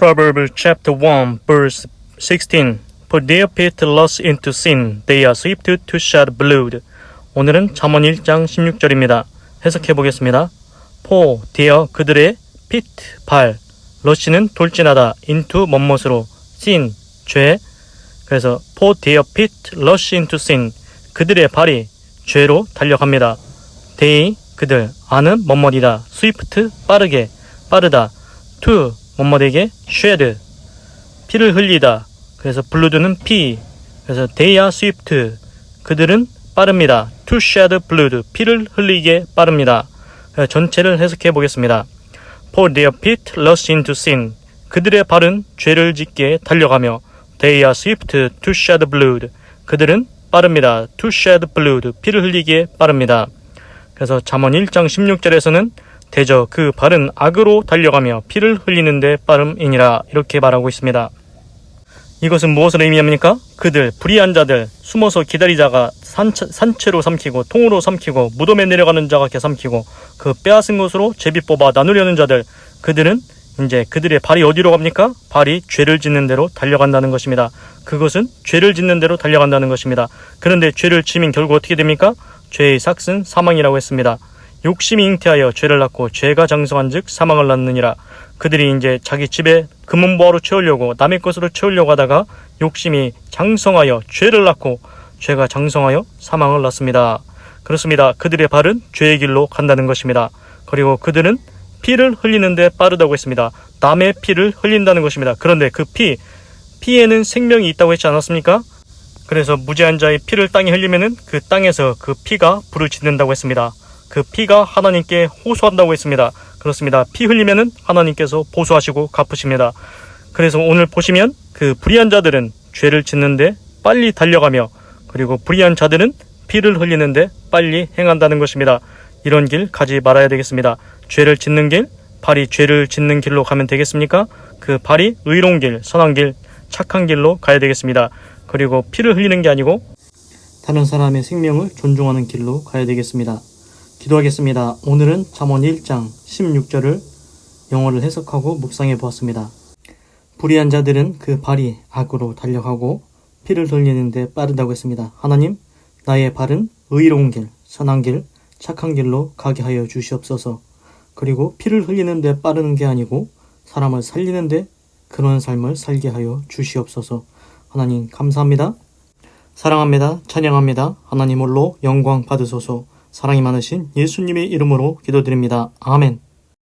Proverbs chapter 1 verse 16 For their pit lost into sin, they are swift to shed blood. 오늘은 잠언 1장 16절입니다. 해석해 보겠습니다. For their 그들의 pit 발 러시는 돌진하다 into 멋멋으로 sin 죄 그래서 for their pit rush into sin 그들의 발이 죄로 달려갑니다. they 그들 아는 멋멋이다 swift 빠르게 빠르다 to 멋멋에게 shed 피를 흘리다. 그래서 블루드는 피 그래서 are swift 그들은 빠릅니다. To shed blood 피를 흘리게 빠릅니다. 전체를 해석해 보겠습니다. For their feet rush into sin. 그들의 발은 죄를 짓게 달려가며 they are swift to shed blood. 그들은 빠릅니다. To shed blood 피를 흘리게 빠릅니다. 그래서 잠언 1장 16절에서는 대저 그 발은 악으로 달려가며 피를 흘리는데 빠름이니라 이렇게 말하고 있습니다. 이것은 무엇을 의미합니까? 그들 불의한 자들 숨어서 기다리자가 산채, 산채로 삼키고 통으로 삼키고 무덤에 내려가는 자가 개 삼키고 그 빼앗은 것으로 제비 뽑아 나누려는 자들 그들은 이제 그들의 발이 어디로 갑니까? 발이 죄를 짓는 대로 달려간다는 것입니다. 그것은 죄를 짓는 대로 달려간다는 것입니다. 그런데 죄를 지면 결국 어떻게 됩니까? 죄의 삭은 사망이라고 했습니다. 욕심이 잉태하여 죄를 낳고 죄가 장성한즉 사망을 낳느니라. 그들이 이제 자기 집에 금은보화로 채우려고 남의 것으로 채우려고 하다가 욕심이 장성하여 죄를 낳고 죄가 장성하여 사망을 낳습니다. 그렇습니다. 그들의 발은 죄의 길로 간다는 것입니다. 그리고 그들은 피를 흘리는데 빠르다고 했습니다. 남의 피를 흘린다는 것입니다. 그런데 그 피, 피에는 생명이 있다고 했지 않았습니까? 그래서 무죄한 자의 피를 땅에 흘리면은 그 땅에서 그 피가 불을 짓는다고 했습니다. 그 피가 하나님께 호소한다고 했습니다. 그렇습니다. 피 흘리면은 하나님께서 보수하시고 갚으십니다. 그래서 오늘 보시면 그 불의한 자들은 죄를 짓는데 빨리 달려가며 그리고 불의한 자들은 피를 흘리는데 빨리 행한다는 것입니다. 이런 길 가지 말아야 되겠습니다. 죄를 짓는 길, 발이 죄를 짓는 길로 가면 되겠습니까? 그 발이 의로운 길, 선한 길, 착한 길로 가야 되겠습니다. 그리고 피를 흘리는 게 아니고 다른 사람의 생명을 존중하는 길로 가야 되겠습니다. 기도하겠습니다. 오늘은 잠언 1장 16절을 영어를 해석하고 묵상해 보았습니다. 불의한 자들은 그 발이 악으로 달려가고 피를 흘리는데 빠르다고 했습니다. 하나님, 나의 발은 의로운 길, 선한 길, 착한 길로 가게 하여 주시옵소서. 그리고 피를 흘리는데 빠르는 게 아니고 사람을 살리는데 그런 삶을 살게 하여 주시옵소서. 하나님 감사합니다. 사랑합니다. 찬양합니다. 하나님 홀로 영광 받으소서. 사랑이 많으신 예수님의 이름으로 기도드립니다. 아멘.